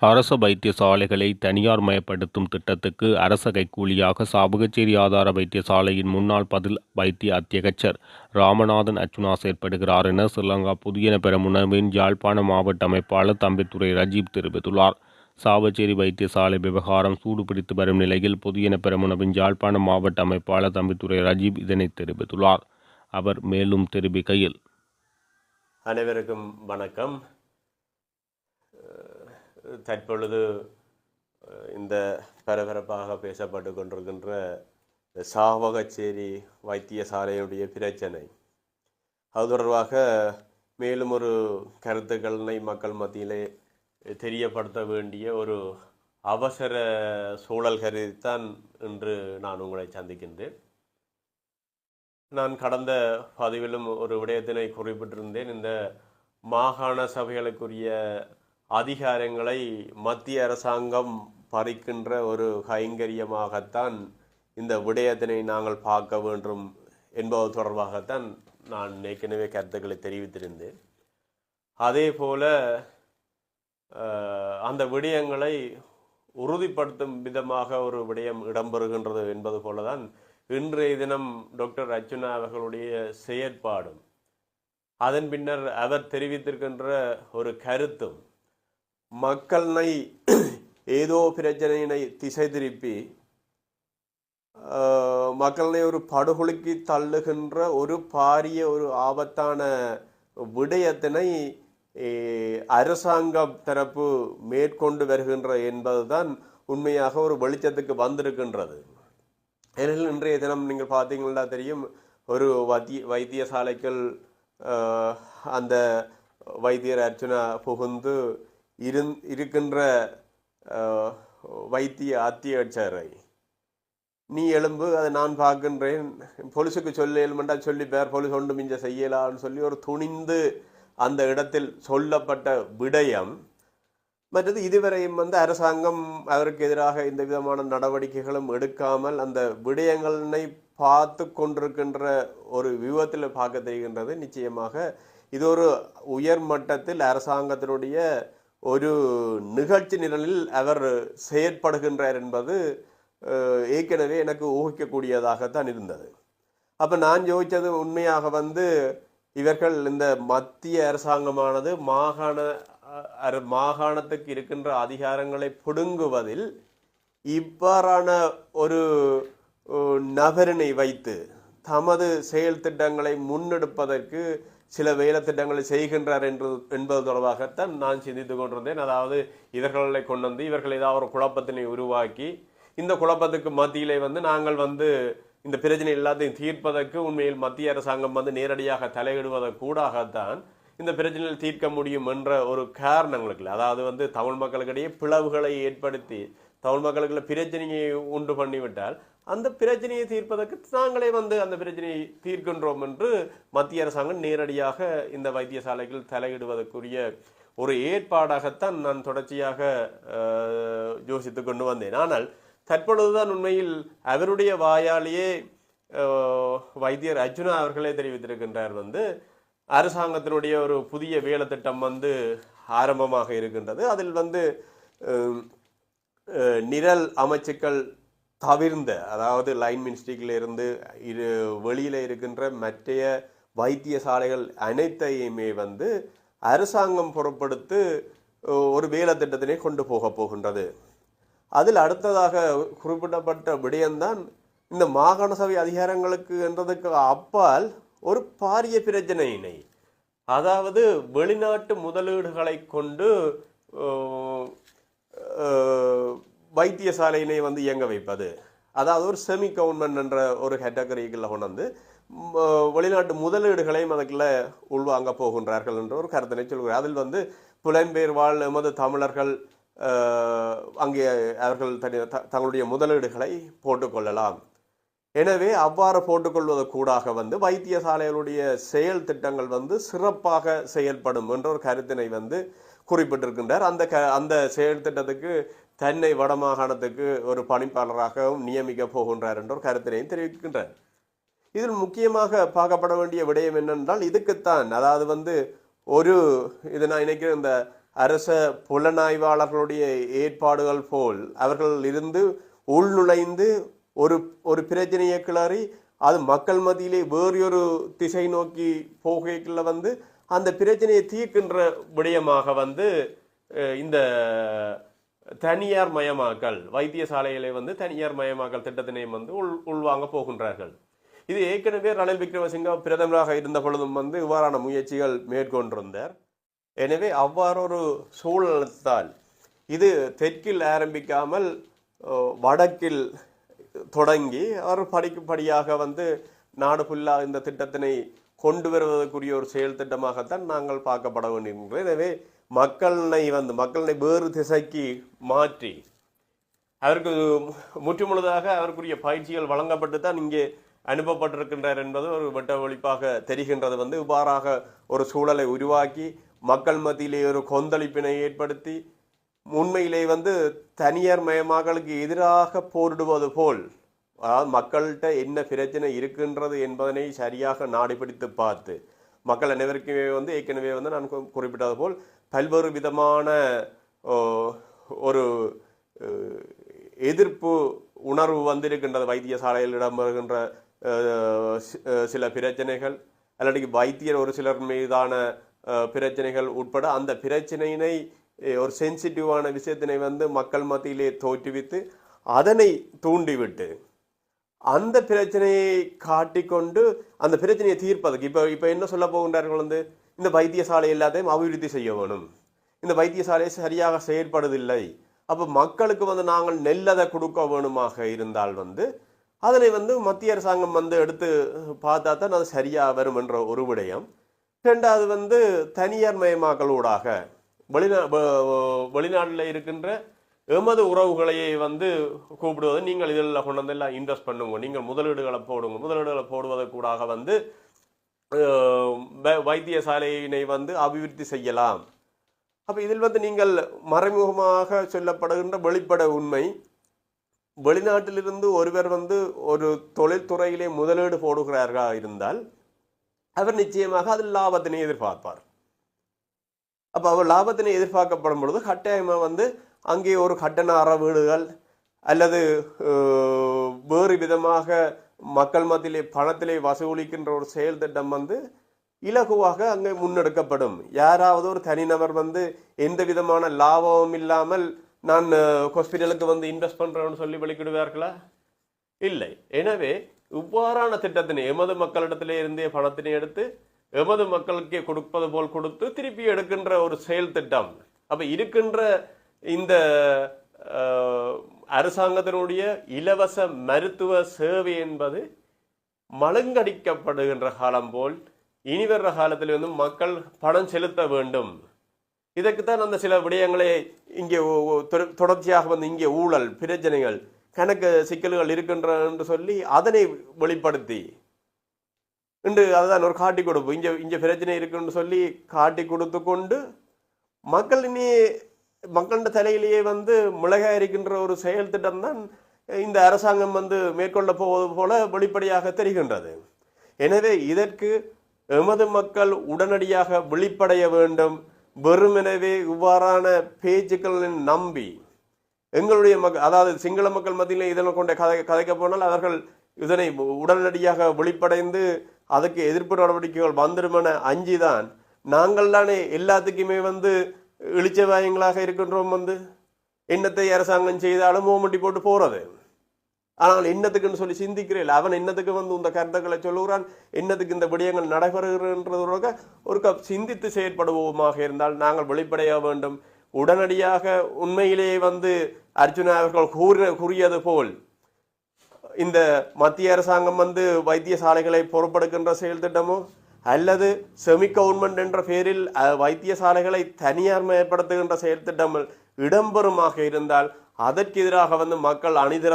அரச வைத்தியசாலைகளை தனியார் மயப்படுத்தும் திட்டத்துக்கு அரச கைக்கூலியாக சாபகச்சேரி ஆதார வைத்தியசாலையின் முன்னாள் பதில் வைத்திய அத்தியகச்சர் ராமநாதன் அர்ச்சுனா செயற்படுகிறார் என ஸ்ரீலங்கா புதியன பெரமுனவின் யாழ்ப்பாண மாவட்ட அமைப்பாளர் தம்பித்துறை ரஜீப் தெரிவித்துள்ளார். சாவச்சேரி வைத்தியசாலை விவகாரம் சூடுபிடித்து வரும் நிலையில் புதியன பெரமுனவின் யாழ்ப்பாண மாவட்ட அமைப்பாளர் தம்பித்துறை ரஜீப் இதனை தெரிவித்துள்ளார். அவர் மேலும் தெரிவிக்கையில் அனைவருக்கும் வணக்கம். தற்பொழுது இந்த பரபரப்பாக பேசப்பட்டு கொண்டிருக்கின்ற சாவகச்சேரி வைத்தியசாலையுடைய பிரச்சனை. அது தொடர்பாக மேலும் ஒரு கருத்துக்களை மக்கள் மத்தியிலே தெரியப்படுத்த வேண்டிய ஒரு அவசர சூழல் கருதித்தான் இன்று நான் உங்களை சந்திக்கின்றேன். நான் கடந்த பதிவிலும் ஒரு விடயத்தினை குறிப்பிட்டிருந்தேன். இந்த மாகாண சபைகளுக்குரிய அதிகாரங்களை மத்திய அரசாங்கம் பறிக்கின்ற ஒரு கைங்கரியமாகத்தான் இந்த விடயத்தினை நாங்கள் பார்க்க வேண்டும் என்பது தொடர்பாகத்தான் நான் ஏற்கனவே கருத்துக்களை தெரிவித்திருந்தேன். அதே போல அந்த விடயங்களை உறுதிப்படுத்தும் விதமாக ஒரு விடயம் இடம்பெறுகின்றது என்பது போல தான் இன்றைய தினம் டாக்டர் அர்ச்சுனா அவர்களுடைய செயற்பாடும். அதன் பின்னர் அவர் தெரிவித்திருக்கின்ற ஒரு கருத்தும் மக்கள்னை ஏதோ பிரச்சனையினை திசை திருப்பி மக்களை ஒரு படுகொலைக்கு தள்ளுகின்ற ஒரு பாரிய ஒரு ஆபத்தான விடயத்தினை அரசாங்கம் தரப்பு மேற்கொண்டு வருகின்ற என்பதுதான் உண்மையாக ஒரு வெளிச்சத்துக்கு வந்திருக்கின்றது. ஏனெனில் இன்றைய தினம் நீங்கள் பார்த்தீங்கன்னா தெரியும் ஒரு வைத்திய வைத்தியசாலைக்குள் அந்த வைத்தியர் அர்ச்சனா புகுந்து இருந் இருக்கின்ற வைத்திய அத்தியட்சரை நீ எழும்பு அதை நான் பார்க்கின்றேன். பொலிசுக்கு சொல்ல எழுமண்டா சொல்லி பேர் பொலிஸ் ஒன்று மிஞ்ச செய்யலான்னு சொல்லி ஒரு துணிந்து அந்த இடத்தில் சொல்லப்பட்ட விடயம். மற்றது இதுவரையும் வந்து அரசாங்கம் அவருக்கு எதிராக இந்த விதமான நடவடிக்கைகளும் எடுக்காமல் அந்த விடயங்களை பார்த்து கொண்டிருக்கின்ற ஒரு வியூகத்தில் பார்க்க தெரிகின்றது. நிச்சயமாக இது ஒரு உயர் மட்டத்தில் அரசாங்கத்தினுடைய ஒரு நிகழ்ச்சி நிரலில் அவர் செயற்படுகின்றார் என்பது ஏற்கனவே எனக்கு ஊகிக்கக்கூடியதாகத்தான் இருந்தது. அப்போ நான் யோசித்தது உண்மையாக வந்து இவர்கள் இந்த மத்திய அரசாங்கமானது மாகாண அர- மாகாணத்துக்கு இருக்கின்ற அதிகாரங்களை பிடுங்குவதில் இவ்வாறான ஒரு நபரினை வைத்து தமது செயல் திட்டங்களை முன்னெடுப்பதற்கு சில வேலை திட்டங்களை செய்கின்றார் என்று என்பது தொடர்பாகத்தான் நான் சிந்தித்து கொண்டிருந்தேன். அதாவது இவர்களை கொண்டு வந்து இவர்கள் ஏதாவது ஒரு குழப்பத்தினை உருவாக்கி இந்த குழப்பத்துக்கு மத்தியிலே வந்து நாங்கள் வந்து இந்த பிரச்சனை எல்லாத்தையும் தீர்ப்பதற்கு உண்மையில் மத்திய அரசாங்கம் வந்து நேரடியாக தலையிடுவதற்கு கூடாகத்தான் இந்த பிரச்சனையில் தீர்க்க முடியும் என்ற ஒரு காரணங்களுக்கு அதாவது வந்து தமிழ் மக்களுக்கிடையே பிளவுகளை ஏற்படுத்தி தமிழ் மக்களுக்குள்ள பிரச்சனையை உண்டு பண்ணிவிட்டால் அந்த பிரச்சனையை தீர்ப்பதற்கு நாங்களே வந்து அந்த பிரச்சனையை தீர்க்கின்றோம் என்று மத்திய அரசாங்கம் நேரடியாக இந்த வைத்தியசாலைகள் தலையிடுவதற்குரிய ஒரு ஏற்பாடாகத்தான் நான் தொடர்ச்சியாக யோசித்து கொண்டு வந்தேன். ஆனால் தற்பொழுதுதான் உண்மையில் அவருடைய வாயாலேயே வைத்தியர் அர்ஜுனா அவர்களே தெரிவித்திருக்கின்றார் வந்து அரசாங்கத்தினுடைய ஒரு புதிய வேலை திட்டம் வந்து ஆரம்பமாக இருக்கின்றது. அதில் வந்து நிரல் அமைச்சுக்கள் தவிர்ந்த அதாவது லைன் மினிஸ்ட்ரிக்கில் இருந்து இரு வெளியில் இருக்கின்ற மற்றைய வைத்தியசாலைகள் அனைத்தையுமே வந்து அரசாங்கம் பொருட்படுத்து ஒரு வேலை திட்டத்தினை கொண்டு போக போகின்றது. அதில் அடுத்ததாக குறிப்பிடப்பட்ட விடயம்தான் இந்த மாகாண சபை அதிகாரங்களுக்கு என்றதுக்கு அப்பால் ஒரு பாரிய பிரச்சனையினை. அதாவது வெளிநாட்டு முதலீடுகளை கொண்டு வைத்தியசாலையினை வந்து இயங்க வைப்பது. அதாவது ஒரு செமி கவர்மெண்ட் என்ற ஒரு கேட்டகரிக்குள்ள கொண்டு வந்து வெளிநாட்டு முதலீடுகளையும் அதுக்குள்ள உள்வாங்க போகின்றார்கள் என்ற ஒரு கருத்தினை சொல்கிறார். அதில் வந்து புலம்பெயர் வாழ் எமது தமிழர்கள் அங்கே அவர்கள் தனி த- தங்களுடைய முதலீடுகளை போட்டுக்கொள்ளலாம் எனவே அவ்வாறு போட்டுக்கொள்வது கூடாக வந்து வைத்தியசாலைகளுடைய செயல் திட்டங்கள் வந்து சிறப்பாக செயல்படும் என்ற ஒரு கருத்தினை வந்து குறிப்பிட்டிருக்கின்றார். அந்த க அந்த செயல் திட்டத்துக்கு தென்னை வடமாகாணத்துக்கு ஒரு பணிப்பாளராகவும் நியமிக்க போகின்றார் என்ற ஒரு கருத்தினையும் தெரிவிக்கின்றார். இதில் முக்கியமாக பார்க்கப்பட வேண்டிய விடயம் என்னென்றால் இதுக்குத்தான் அதாவது வந்து ஒரு இது நான் நினைக்கிறேன் இந்த அரச புலனாய்வாளர்களுடைய ஏற்பாடுகள் போல் அவர்கள் இருந்து உள்நுழைந்து ஒரு ஒரு பிரச்சனையை கிளறி அது மக்கள் மத்தியிலே வேறு ஒரு திசை நோக்கி போகைக்குள்ள வந்து அந்த பிரச்சனையை தீர்க்கின்ற விடயமாக வந்து இந்த தனியார் மயமாக்கல் வைத்தியசாலைகளை வந்து தனியார் மயமாக்கல் திட்டத்தினையும் வந்து உள் உள்வாங்க போகின்றார்கள். இது ஏற்கனவே ரணில் விக்ரமசிங்க பிரதமராக இருந்த பொழுதும் வந்து இவ்வாறான முயற்சிகள் மேற்கொண்டிருந்தார். எனவே அவ்வாறொரு சூழலத்தால் இது தெற்கில் ஆரம்பிக்காமல் வடக்கில் தொடங்கி அவர் படிக்கும்படியாக வந்து நாடு ஃபுல்லாக இந்த திட்டத்தினை கொண்டு வருவதற்குரிய ஒரு செயல் திட்டமாகத்தான் நாங்கள் பார்க்கப்பட வேண்டியிருக்கிறோம் எனவே மக்களை வந்து மக்களை வேறு திசைக்கு மாற்றி அவருக்கு முற்றுமுழுதாக அவருக்குரிய பயிற்சிகள் வழங்கப்பட்டு தான் இங்கே அனுப்பப்பட்டிருக்கின்றார் என்பது ஒரு வெட்ட ஒழிப்பாக தெரிகின்றது. வந்து இவ்வாறாக ஒரு சூழலை உருவாக்கி மக்கள் மத்தியிலே ஒரு கொந்தளிப்பினை ஏற்படுத்தி உண்மையிலே வந்து தனியார் மயமாக்கலுக்கு எதிராக போரிடுவது போல் அதாவது மக்கள்கிட்ட என்ன பிரச்சனை இருக்கின்றது என்பதனை சரியாக நாடிபிடித்து பார்த்து மக்கள் அனைவருக்குமே வந்து ஏற்கனவே வந்து நான் குறிப்பிட்டது போல் பல்வேறு விதமான ஒரு எதிர்ப்பு உணர்வு வந்திருக்கின்றது வைத்தியசாலையில் இடம்பெறுகின்ற சில பிரச்சனைகள் அல்லது வைத்தியர் ஒரு சிலர் மீதான பிரச்சனைகள் உட்பட அந்த பிரச்சனையினை ஒரு சென்சிட்டிவான விஷயத்தினை வந்து மக்கள் மத்தியிலே தோற்றுவித்து அதனை தூண்டிவிட்டு அந்த பிரச்சனையை காட்டிக்கொண்டு அந்த பிரச்சனையை தீர்ப்பதற்கு. இப்போ இப்போ என்ன சொல்ல போகின்றார்கள் வந்து? இந்த வைத்தியசாலை எல்லாத்தையும் அபிவிருத்தி செய்ய வேணும். இந்த வைத்தியசாலை சரியாக செயற்படுவதில்லை அப்போ மக்களுக்கு வந்து நாங்கள் நெல்லதை கொடுக்க வேணுமாக இருந்தால் வந்து அதனை வந்து மத்திய அரசாங்கம் வந்து எடுத்து பார்த்தா தான் அது சரியாக வரும் என்ற ஒரு விடயம். ரெண்டாவது வந்து தனியார் மயமாக்கலூடாக வெளிநா வெளிநாட்டில் இருக்கின்ற எமது உறவுகளையே வந்து கூப்பிடுவது நீங்கள் இதில் கொண்டு வந்து எல்லாம் இன்வெஸ்ட் பண்ணுங்க. நீங்கள் முதலீடுகளை போடுங்க. முதலீடுகளை போடுவதற்கூடாக வந்து வைத்தியசாலையினை வந்து அபிவிருத்தி செய்யலாம். அப்போ இதில் வந்து நீங்கள் மறைமுகமாக சொல்லப்படுகின்ற வெளிப்பட உண்மை வெளிநாட்டிலிருந்து ஒருவர் வந்து ஒரு தொழில்துறையிலே முதலீடு போடுகிறார்களாக இருந்தால் அவர் நிச்சயமாக அதில் லாபத்தினை எதிர்பார்ப்பார். அப்போ அவர் லாபத்தினை எதிர்பார்க்கப்படும் பொழுது கட்டாயமாக வந்து அங்கே ஒரு கட்டண அற வீடுகள் அல்லது வேறு விதமாக மக்கள் மத்தியிலே பணத்திலே வசூலிக்கின்ற ஒரு செயல் திட்டம் வந்து இலகுவாக அங்கே முன்னெடுக்கப்படும். யாராவது ஒரு தனிநபர் வந்து எந்த விதமான லாபமும் இல்லாமல் நான் ஹாஸ்பிட்டலுக்கு வந்து இன்வெஸ்ட் பண்ணுறேன்னு சொல்லி வெளிக்கிடுவார்களா இல்லை. எனவே இவ்வாறான திட்டத்தினை எமது மக்களிடத்திலே இருந்தே பணத்தினை எடுத்து எமது மக்களுக்கே கொடுப்பது போல் கொடுத்து திருப்பி எடுக்கின்ற ஒரு செயல் திட்டம். அப்போ இருக்கின்ற இந்த அரசாங்கத்தினுடைய இலவச மருத்துவ சேவை என்பது மழுங்கடிக்கப்படுகின்ற காலம் போல் இனி வர்ற காலத்தில் வந்து மக்கள் பணம் செலுத்த வேண்டும். இதற்குத்தான் அந்த சில விடயங்களை இங்கே தொடர்ச்சியாக வந்து இங்கே ஊழல் பிரச்சனைகள் கணக்கு சிக்கல்கள் இருக்கின்றன என்று சொல்லி அதனை வெளிப்படுத்தி. இன்று அதுதான் ஒரு காட்டி கொடுப்பு. இங்கே இங்கே பிரச்சனை இருக்குன்னு சொல்லி காட்டி கொடுத்து கொண்டு மக்கள் இனி மக்களின் தலையிலேயே வந்து மிளகாய் இருக்கின்ற ஒரு செயல் திட்டம் தான் இந்த அரசாங்கம் வந்து மேற்கொள்ள போவது போல வெளிப்படையாக தெரிகின்றது. எனவே இதற்கு எமது மக்கள் உடனடியாக வெளிப்படைய வேண்டும். வெறுமெனவே இவ்வாறான பேச்சுக்களை நம்பி எங்களுடைய மக்கள் அதாவது சிங்கள மக்கள் மத்தியில் இதனை கொண்ட கதை கதைக்க போனால் அவர்கள் இதனை உடனடியாக வெளிப்படைந்து அதுக்கு எதிர்ப்பு நடவடிக்கைகள் வந்துடுமென அஞ்சிதான். நாங்கள் தானே எல்லாத்துக்குமே வந்து இழிச்சவாயங்களாக இருக்கின்றோம் வந்து. என்னத்தை அரசாங்கம் செய்தாலும் மூமெண்டி போட்டு போறது. ஆனால் என்னத்துக்குன்னு சொல்லி சிந்திக்கிறேன். அவன் என்னத்துக்கு வந்து இந்த கருத்துக்களை சொல்லுகிறான்? என்னத்துக்கு இந்த விடயங்கள் நடைபெறுகிறன்றதோட ஒரு கப் சிந்தித்து செயற்படுவோமாக இருந்தால் நாங்கள் வெளிப்படைய வேண்டும். உடனடியாக உண்மையிலேயே வந்து அர்ஜுனா அவர்கள் கூறின கூறியது போல் இந்த மத்திய அரசாங்கம் வந்து வைத்தியசாலைகளை பொறுப்பெடுக்கின்ற செயல் திட்டமோ அல்லது செமி கவர்மெண்ட் என்ற பெயரில் வைத்தியசாலைகளை தனியார் மேற்படுத்துகின்ற செயல் திட்டம் இடம்பெறுமாக இருந்தால் அதற்கு எதிராக வந்து மக்கள் அணிதிர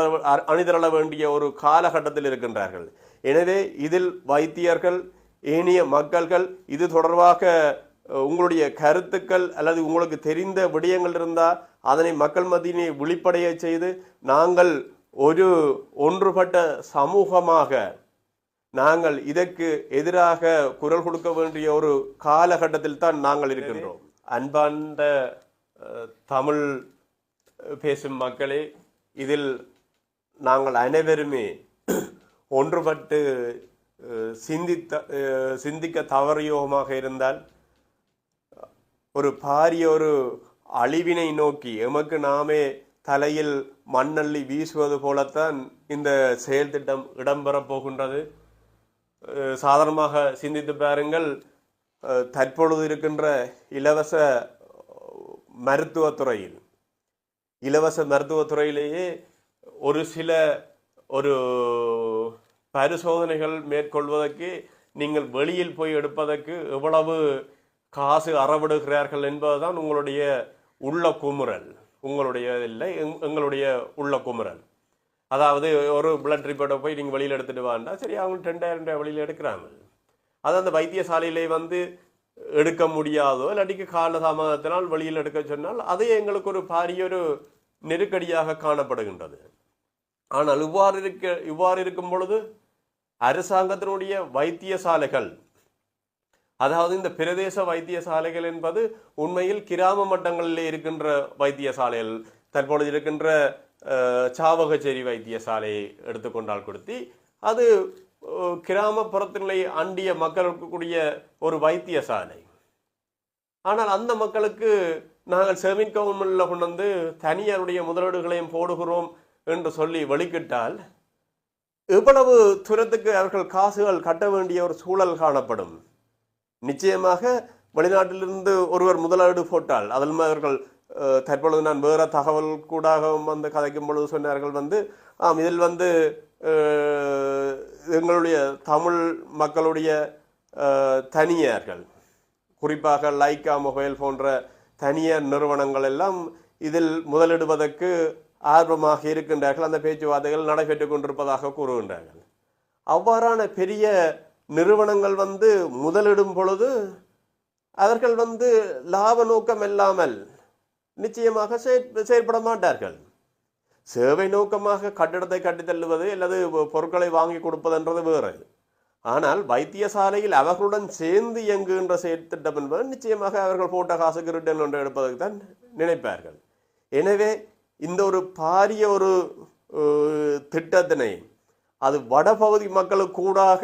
அணிதிரள வேண்டிய ஒரு காலகட்டத்தில் இருக்கின்றார்கள். எனவே இதில் வைத்தியர்கள் ஏனைய மக்கள்கள் இது தொடர்பாக உங்களுடைய கருத்துக்கள் அல்லது உங்களுக்கு தெரிந்த விடயங்கள் இருந்தால் அதனை மக்கள் மத்தியினை விழிப்படைய செய்து நாங்கள் ஒரு ஒன்றுபட்ட சமூகமாக நாங்கள் இதற்கு எதிராக குரல் கொடுக்க வேண்டிய ஒரு காலகட்டத்தில் தான் நாங்கள் இருக்கின்றோம். அன்பார்ந்த தமிழ் பேசும் மக்களே இதில் நாங்கள் அனைவருமே ஒன்றுபட்டு சிந்தித்த சிந்திக்க தவறியோமாக இருந்தால் ஒரு பாரிய ஒரு அழிவினை நோக்கி எமக்கு நாமே தலையில் மண்ணள்ளி வீசுவது போலத்தான் இந்த செயல் திட்டம் இடம்பெறப் போகின்றது. சாதாரணமாக சிந்தித்து பாருங்கள் தற்பொழுது இருக்கின்ற இலவச மருத்துவத்துறையில் இலவச மருத்துவத்துறையிலேயே ஒரு சில ஒரு பரிசோதனைகள் மேற்கொள்வதற்கு நீங்கள் வெளியில் போய் எடுப்பதற்கு எவ்வளவு காசு அறவிடுகிறார்கள் என்பதுதான் உங்களுடைய உள்ள குமுறல். உங்களுடைய இல்லை எங்- எங்களுடைய உள்ள குமுறல். அதாவது ஒரு பிளட் ரிப்போர்ட்டை போய் நீங்கள் வெளியில் எடுத்துட்டு வாண்டா சரி அவங்க ரெண்டாயிரம் ரூபாய் வெளியில் எடுக்கிறாங்க. அது அந்த வைத்தியசாலையிலே வந்து எடுக்க முடியாதோ இல்லாட்டிக்கு கால தாமதத்தினால் வெளியில் எடுக்க சொன்னால் அது எங்களுக்கு ஒரு பாரிய ஒரு நெருக்கடியாக காணப்படுகின்றது. ஆனால் இவ்வாறு இருக்க இவ்வாறு இருக்கும் பொழுது அரசாங்கத்தினுடைய வைத்தியசாலைகள் அதாவது இந்த பிரதேச வைத்தியசாலைகள் என்பது உண்மையில் கிராம மட்டங்களிலே இருக்கின்ற வைத்தியசாலைகள் தற்பொழுது இருக்கின்ற சாவகச்சேரி வைத்தியசாலையை எடுத்துக்கொண்டால் கொடுத்தி அது அஹ், கிராமப்புறத்திலே அண்டிய மக்களுக்கு கூடிய ஒரு வைத்தியசாலை ஆனால் அந்த மக்களுக்கு நாங்கள் செமின் கொண்டு வந்து தனியாருடைய முதலீடுகளையும் போடுகிறோம் என்று சொல்லி வெளிக்கிட்டால் எவ்வளவு துரத்துக்கு அவர்கள் காசுகள் கட்ட வேண்டிய ஒரு சூழல் காணப்படும் நிச்சயமாக வெளிநாட்டிலிருந்து ஒருவர் முதலீடு போட்டால் அதில் அவர்கள் தற்பொழுது நான் வேறு தகவல் கூடாகவும் வந்து கதைக்கும் பொழுது சொன்னார்கள் வந்து ஆம் இதில் வந்து எங்களுடைய தமிழ் மக்களுடைய தனியார்கள் குறிப்பாக லைக்கா மொபைல் போன்ற தனியார் நிறுவனங்கள் எல்லாம் இதில் முதலிடுவதற்கு ஆர்வமாக இருக்கின்றார்கள். அந்த பேச்சுவார்த்தைகள் நடைபெற்றுக் கொண்டிருப்பதாக கூறுகின்றார்கள். அவ்வாறான பெரிய நிறுவனங்கள் வந்து முதலிடும் பொழுது அவர்கள் வந்து லாப நோக்கம் இல்லாமல் நிச்சயமாக செயற்பட மாட்டார்கள் சேவை நோக்கமாக கட்டிடத்தை கட்டித்தள்ளுவது அல்லது பொருட்களை வாங்கி கொடுப்பதுன்றது வேறு. ஆனால் வைத்தியசாலையில் அவர்களுடன் சேர்ந்து இயங்குகின்ற செயற்திட்டம் என்பது நிச்சயமாக அவர்கள் போட்ட காசுக்கு ரிட்டர்ன் ஒன்று எடுப்பதற்கு தான் நினைப்பார்கள். எனவே இந்த ஒரு பாரிய ஒரு திட்டத்தினை அது வடபகுதி மக்களுக்கு கூடாக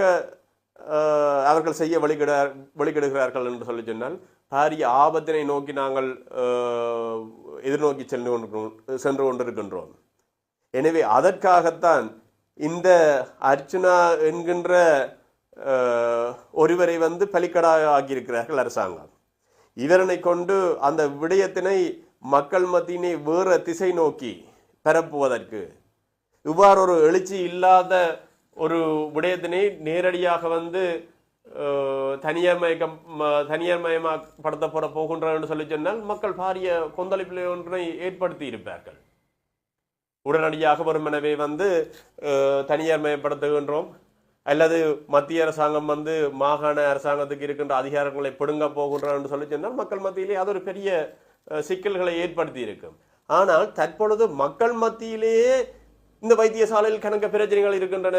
அவர்கள் செய்ய வழிகிட வழிகிடுகிறார்கள் என்று சொல்லி சொன்னால் பாரிய ஆபத்தினை நோக்கி நாங்கள் எதிர்நோக்கி சென்று கொண்டு சென்று கொண்டிருக்கின்றோம். எனவே அதற்காகத்தான் இந்த அர்ச்சனா என்கின்ற ஒருவரை வந்து பலிக்கடாக ஆக்கியிருக்கிறார்கள் அரசாங்கம். இவரனை கொண்டு அந்த விடயத்தினை மக்கள் மத்தியினை வேறு திசை நோக்கி பரப்புவதற்கு இவ்வாறு ஒரு எழுச்சி இல்லாத ஒரு விடயத்தினை நேரடியாக வந்து தனியார் மயக்கம் ம- தனியார் மயமாக்கப்படுத்த போற போகின்றோம் என்று சொல்லி சொன்னால் மக்கள் பாரிய கொந்தளிப்பில் ஒன்றை ஏற்படுத்தி இருப்பார்கள். உடனடியாக வருமெனவே வந்து அஹ், தனியார் மயப்படுத்துகின்றோம் அல்லது மத்திய அரசாங்கம் வந்து மாகாண அரசாங்கத்துக்கு இருக்கின்ற அதிகாரங்களை பிடுங்க போகின்றோம் என்று சொல்லி சொன்னால் மக்கள் மத்தியிலே அது ஒரு பெரிய சிக்கல்களை ஏற்படுத்தி இருக்கும். ஆனால் தற்பொழுது மக்கள் மத்தியிலேயே இந்த வைத்தியசாலையில் கணக்க பிரச்சனைகள் இருக்கின்றன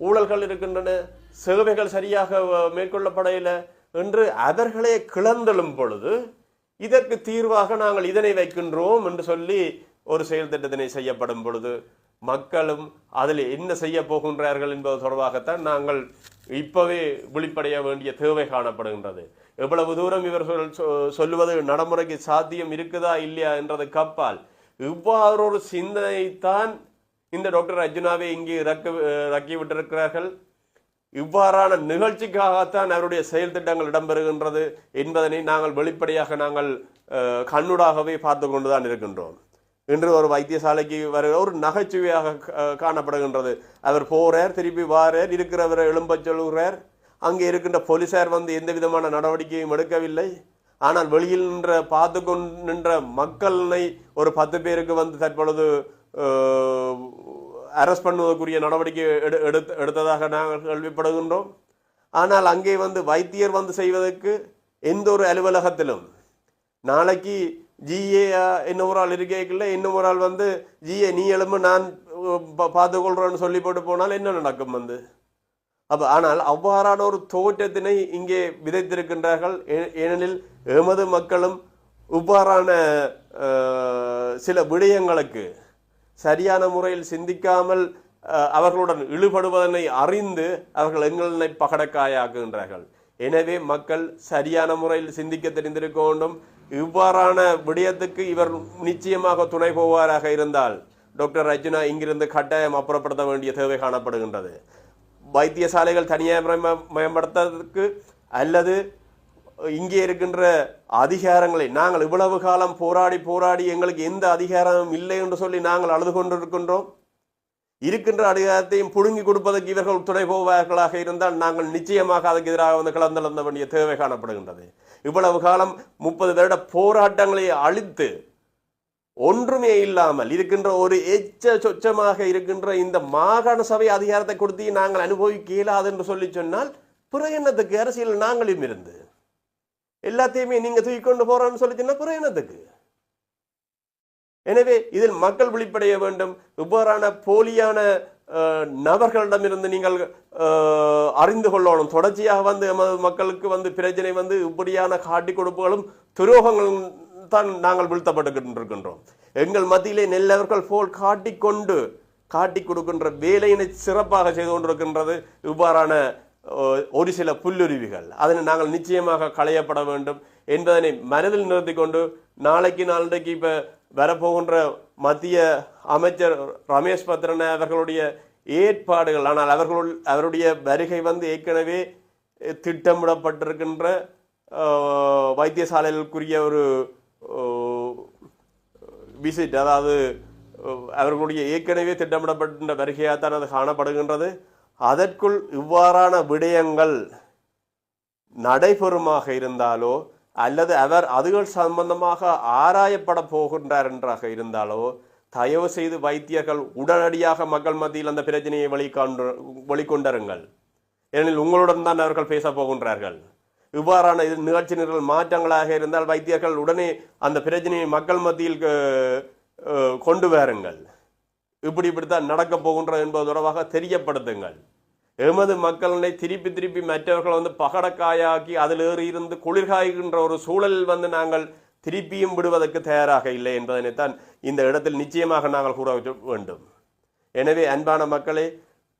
ஊழல்கள் இருக்கின்றன சேவைகள் சரியாக மேற்கொள்ளப்படவில்லை மேற்கொள்ளப்படையில என்று அவர்களே கிளந்தெழும் பொழுது இதற்கு தீர்வாக நாங்கள் இதனை வைக்கின்றோம் என்று சொல்லி ஒரு செயல் திட்டத்தினை செய்யப்படும் பொழுது மக்களும் அதில் என்ன செய்ய போகின்றார்கள் என்பது தொடர்பாகத்தான் நாங்கள் இப்பவே விழிப்படைய வேண்டிய தேவை காணப்படுகின்றது. எவ்வளவு தூரம் இவர் சொல்லுவது நடைமுறைக்கு சாத்தியம் இருக்குதா இல்லையா என்றதுக்கு அப்பால் இவ்வாறு ஒரு சிந்தனைத்தான் இந்த டாக்டர் அர்ஜுனாவை இங்கே இறக்க ரக்கி விட்டிருக்கிறார்கள் இவ்வாறான நிகழ்ச்சிக்காகத்தான் அவருடைய செயல் திட்டங்கள் இடம்பெறுகின்றது என்பதனை நாங்கள் வெளிப்படையாக நாங்கள் கண்ணூடாகவே கண்ணுடாகவே பார்த்து கொண்டுதான் இருக்கின்றோம். இன்று ஒரு வைத்தியசாலைக்கு வருகிற ஒரு நகைச்சுவையாக காணப்படுகின்றது. அவர் போகிறார் திருப்பி வாரார் இருக்கிறவரை எழும்ப சொல்கிறார் அங்கே இருக்கின்ற போலீசார் வந்து எந்த விதமான நடவடிக்கையும் எடுக்கவில்லை. ஆனால் வெளியில் நின்ற பார்த்து கொண்டு நின்ற மக்களை ஒரு பத்து பேருக்கு வந்து தற்பொழுது அரெஸ்ட் பண்ணுவதற்குரிய நடவடிக்கை எடு எடுத்து எடுத்ததாக நாங்கள் கேள்விப்படுகின்றோம். ஆனால் அங்கே வந்து வைத்தியர் வந்து செய்வதற்கு எந்த ஒரு அலுவலகத்திலும் நாளைக்கு ஜிஏ இன்னும் ஒரு ஆள் இருக்கேக்கில்ல இன்னும் ஒரு ஆள் வந்து ஜிஏ நீ எழும்பு நான் பார்த்துக்கொள்கிறோன்னு சொல்லி போட்டு போனால் என்ன நடக்கும் வந்து? அப்போ ஆனால் அவ்வாறான ஒரு தோற்றத்தினை இங்கே விதைத்திருக்கின்றார்கள். ஏ- ஏனெனில் எமது மக்களும் இவ்வாறான சில விடயங்களுக்கு சரியான முறையில் சிந்திக்காமல் அவர்களுடன் இழுபடுவதனை அறிந்து அவர்கள் எங்களை பகடக்காயாக்குகின்றார்கள். எனவே மக்கள் சரியான முறையில் சிந்திக்க தெரிந்திருக்க வேண்டும். இவ்வாறான விடயத்துக்கு இவர் நிச்சயமாக துணை போவாராக இருந்தால் டாக்டர் அர்ஜுனா இங்கிருந்து கட்டாயம் அப்புறப்படுத்த வேண்டிய தேவை காணப்படுகின்றது. வைத்தியசாலைகள் தனியார் மயம்- அல்லது இங்கே இருக்கின்ற அதிகாரங்களை நாங்கள் இவ்வளவு காலம் போராடி போராடி எங்களுக்கு எந்த அதிகாரமும் இல்லை என்று சொல்லி நாங்கள் அழுது கொண்டிருக்கின்றோம். இருக்கின்ற அதிகாரத்தையும் புடுங்கி கொடுப்பதற்கு இவர்கள் துணை போவார்களாக இருந்தால் நாங்கள் நிச்சயமாக அதுக்கு எதிராக வந்து கலந்தளந்த வேண்டிய தேவை காணப்படுகின்றது. இவ்வளவு காலம் முப்பது வருட போராட்டங்களை அழித்து ஒன்றுமே இல்லாமல் இருக்கின்ற ஒரு எச்ச சொச்சமாக இருக்கின்ற இந்த மாகாண சபை அதிகாரத்தை கொடுத்து நாங்கள் அனுபவிக்க இயலாது என்று சொல்லி சொன்னால் பிறகு என்னத்துக்கு அரசியல் நாங்களும் இருந்து எல்லாத்தையுமே நீங்க தூக்கி கொண்டு போறோம்னு சொல்லி என்ன பிற எண்ணத்துக்கு எனவே இதில் மக்கள் விழிப்படைய வேண்டும். இவ்வாறான போலியான அஹ், நபர்களிடமிருந்து நீங்கள் அறிந்து கொள்ளணும். தொடர்ச்சியாக வந்து எமது மக்களுக்கு வந்து பிரச்சனை வந்து இப்படியான காட்டி கொடுப்புகளும் துரோகங்களும் தான் நாங்கள் வீழ்த்தப்பட்டுக்கின்றிருக்கின்றோம் எங்கள் மத்தியிலே நெல்லவர்கள் போல் காட்டிக்கொண்டு காட்டி கொடுக்கின்ற வேலையினை சிறப்பாக செய்து கொண்டிருக்கின்றது. இவ்வாறான ஒரு சில புல்லுருவிகள். அதனை நாங்கள் நிச்சயமாக களையப்பட வேண்டும் என்பதனை மனதில் நிறுத்தி கொண்டு நாளைக்கு நாளைக்கு இப்போ வரப்போகின்ற மத்திய அமைச்சர் ரமேஷ் பத்ரன் அவர்களுடைய ஏற்பாடுகள் ஆனால் அவர்களுள் அவருடைய வருகை வந்து ஏற்கனவே திட்டமிடப்பட்டிருக்கின்ற வைத்தியசாலைகளுக்குரிய ஒரு விசிட் அதாவது அவர்களுடைய ஏற்கனவே திட்டமிடப்பட்ட வருகையாகத்தான் அது காணப்படுகின்றது. அதற்குள் இவ்வாறான விடயங்கள் நடைபெறுமாக இருந்தாலோ அல்லது அவர் அதுகள் சம்பந்தமாக ஆராயப்பட போகின்றார் என்றாக இருந்தாலோ தயவு செய்து வைத்தியர்கள் உடனடியாக மக்கள் மத்தியில் அந்த பிரச்சனையை வெளிக்கொண்டு வெளிக்கொண்டருங்கள். ஏனெனில் உங்களுடன் தான் அவர்கள் பேச போகின்றார்கள். இவ்வாறான இது நிகழ்ச்சி நிரல் மாற்றங்களாக இருந்தால் வைத்தியர்கள் உடனே அந்த பிரச்சனையை மக்கள் மத்தியில் கொண்டு வாருங்கள். இப்படி இப்படித்தான் நடக்கப் போகின்றது என்பது தொடர்பாக தெரியப்படுத்துங்கள். எமது மக்களினை திருப்பி திருப்பி மற்றவர்கள் வந்து பகடக்காயாக்கி அதில் ஏறி இருந்து குளிர்காய்கின்ற ஒரு சூழலில் வந்து நாங்கள் திருப்பியும் விடுவதற்கு தயாராக இல்லை என்பதனைத்தான் இந்த இடத்தில் நிச்சயமாக நாங்கள் கூற வேண்டும். எனவே அன்பான மக்களே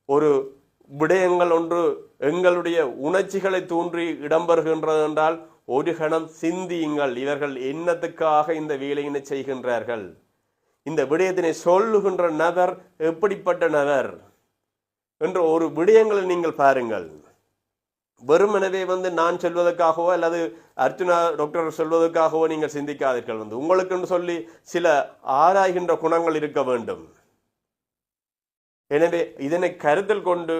ஒரு விடயங்கள் ஒன்று எங்களுடைய உணர்ச்சிகளை தூன்றி இடம்பெறுகின்றது என்றால் ஒரு கணம் சிந்தியுங்கள் இவர்கள் என்னத்துக்காக இந்த வேலையினை செய்கின்றார்கள்? இந்த விடயத்தினை சொல்லுகின்ற நபர் எப்படிப்பட்ட நபர்? என்ற ஒரு விடயங்களை நீங்கள் பாருங்கள். வெறுமனவே வந்து நான் சொல்வதற்காகவோ அல்லது அர்ஜுனா டாக்டர் சொல்வதற்காகவோ நீங்கள் சிந்திக்காதீர்கள் வந்து. உங்களுக்குன்னு சொல்லி சில ஆராய்கின்ற குணங்கள் இருக்க வேண்டும். எனவே இதனை கருத்தில் கொண்டு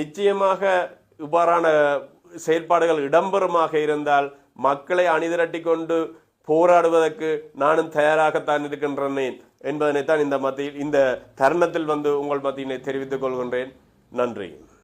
நிச்சயமாக இவ்வாறான செயற்பாடுகள் இடம்பெறுமாக இருந்தால் மக்களை அணிதிரட்டி கொண்டு போராடுவதற்கு நானும் தயாராகத்தான் இருக்கின்றேன் என்பதனைத்தான் இந்த மத்தியில் இந்த தருணத்தில் வந்து உங்கள் மத்தியினை தெரிவித்துக் கொள்கின்றேன். நன்றி.